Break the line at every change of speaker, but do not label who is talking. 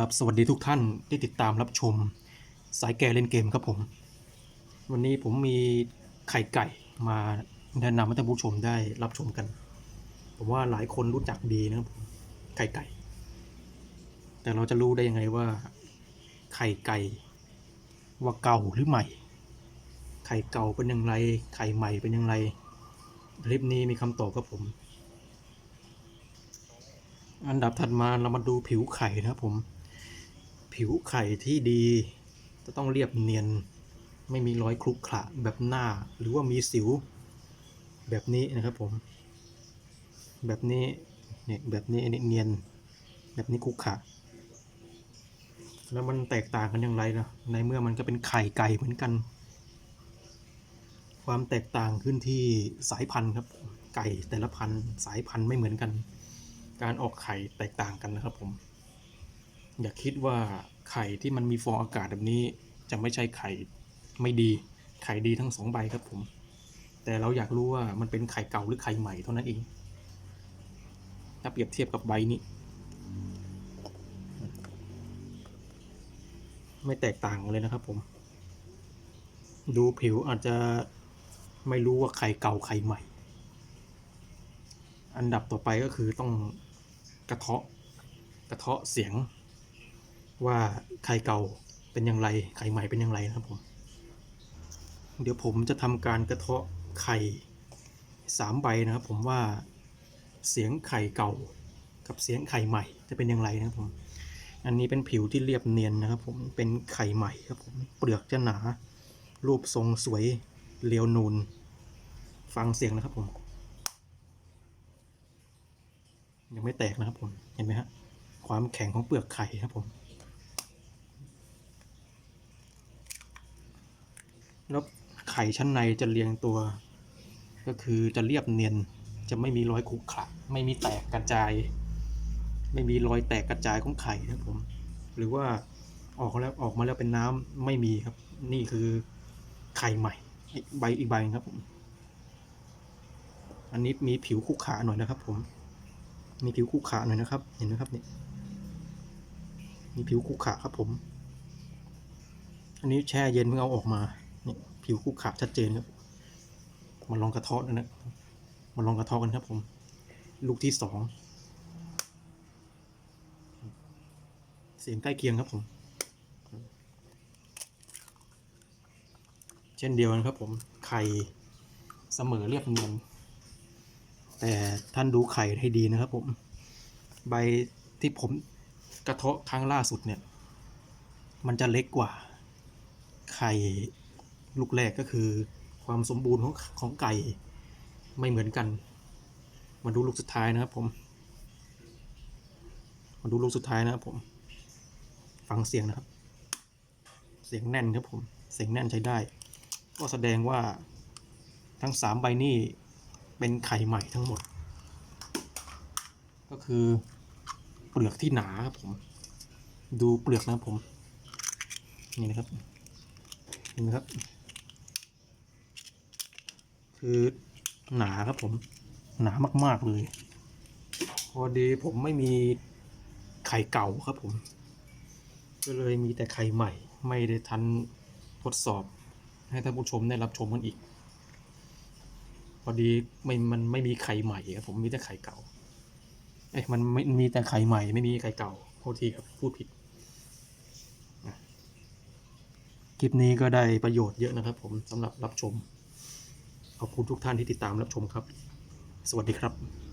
ครับสวัสดีทุกท่านที่ติดตามรับชมสายแก่เล่นเกมครับผม วันนี้ผมมีไข่ไก่มาแนะนำให้ท่านผู้ชมได้รับชมกัน ผมว่าหลายคนรู้จักดีนะครับผมไข่ไก่ แต่เราจะรู้ได้ยังไงว่า ไข่ไก่ว่าเก่าหรือใหม่ ไข่เก่าเป็นอย่างไร ไข่ใหม่เป็นอย่างไรคลิปนี้มีคำตอบครับผมอันดับถัดมาเรามาดูผิวไข่นะครับผม ผิวไข่ที่ดี จะต้องเรียบเนียน ไม่มีรอยครุกขระแบบหน้าหรือว่ามีสิว แบบนี้นะครับผม แบบนี้เนี่ยแบบนี้อันนี้เนียน แบบนี้ครุกขระแล้วมันแตกต่างกันอย่างไรนะในเมื่อมันก็เป็นไข่ไก่เหมือนกัน ความแตกต่างขึ้นที่สายพันธุ์ครับ ไก่แต่ละพันธุ์สายพันธุ์ไม่เหมือนกัน การออกไข่แตกต่างกันนะครับผม อย่าคิดว่าไข่ที่มันมีฟองอากาศแบบนี้ จะไม่ใช่ไข่ไม่ดี ไข่ดีทั้งสองใบครับผม แต่เราอยากรู้ว่ามันเป็นไข่เก่าหรือไข่ใหม่เท่านั้นเอง ถ้าเปรียบเทียบกับใบนี้ ไม่แตกต่างเลยนะครับผม ดูผิวอาจจะไม่รู้ว่าไข่เก่าไข่ใหม่ อันดับต่อไปก็คือต้องกระเทาะกระเทาะเสียง ว่าไข่เก่าเป็นอย่างไร ไข่ใหม่เป็นอย่างไรนะครับผม เดี๋ยวผมจะทำการกระเทาะไข่สามใบนะครับผมว่าเสียงไข่เก่ากับเสียงไข่ใหม่จะเป็นอย่างไรนะครับผม อันนี้เป็นผิวที่เรียบเนียนนะครับผม เป็นไข่ใหม่ครับผม เปลือกจะหนา รูปทรงสวย เรียวนูน ฟังเสียงนะครับผม ยังไม่แตกนะครับผม เห็นไหมฮะ ความแข็งของเปลือกไข่ครับผม แล้วไข่ชั้นในจะเรียงตัว ก็คือจะเรียบเนียน จะไม่มีรอยขรุขระไม่มีแตกกระจาย ไม่มีรอยแตกกระจายของไข่นะผม หรือว่าออกแล้วออกมาแล้วเป็นน้ำไม่มีครับ นี่คือไข่ใหม่อีกใบอีกใบครับผมอันนี้มีผิวขรุขระหน่อยนะครับ ผม มีผิวขรุขระหน่อยนะครับ เห็นไหมครับเนี่ยมีผิวขรุขระครับผม อันนี้แช่เย็นเพิ่งเอาออกมา ผิวขรุขระชัดเจนครับ มาลองกระเทาะนะนะมาลองกระเทาะกันครับผม ลูกที่สองเสียงใกล้เคียงครับผม เช่นเดียวกันครับผม ไข่เสมอเรียบเนียน แต่ท่านดูไข่ให้ดีนะครับผม ใบที่ผมกระเทาะครั้งล่าสุดเนี่ย มันจะเล็กกว่าไข่ ลูกแรกก็คือความสมบูรณ์ของของไก่ไม่เหมือนกัน มาดูลูกสุดท้ายนะครับผม มาดูลูกสุดท้ายนะครับผม ฟังเสียงนะครับ เสียงแน่นครับผม เสียงแน่นใช้ได้ ก็แสดงว่าทั้งสามใบนี้เป็นไข่ใหม่ทั้งหมด ก็คือเปลือกที่หนาครับผม ดูเปลือกนะครับผม นี่นะครับเห็นไหมครับ คือหนาครับผม หนามาก ๆ เลย พอดีผมไม่มีไข่เก่าครับผม ก็เลยมีแต่ไข่ใหม่ ไม่ได้ทันทดสอบ ให้ท่านผู้ชมได้รับชมกันอีก พอดีไม่มันไม่มีไข่ใหม่ครับผมมีแต่ไข่เก่าเอ๊ะมันไม่มีแต่ไข่ใหม่ไม่มีไข่เก่าโทษทีครับพูดผิดคลิปนี้ก็ได้ประโยชน์เยอะนะครับผมสำหรับรับชม ขอบคุณทุกท่านที่ติดตามรับชมครับ สวัสดีครับ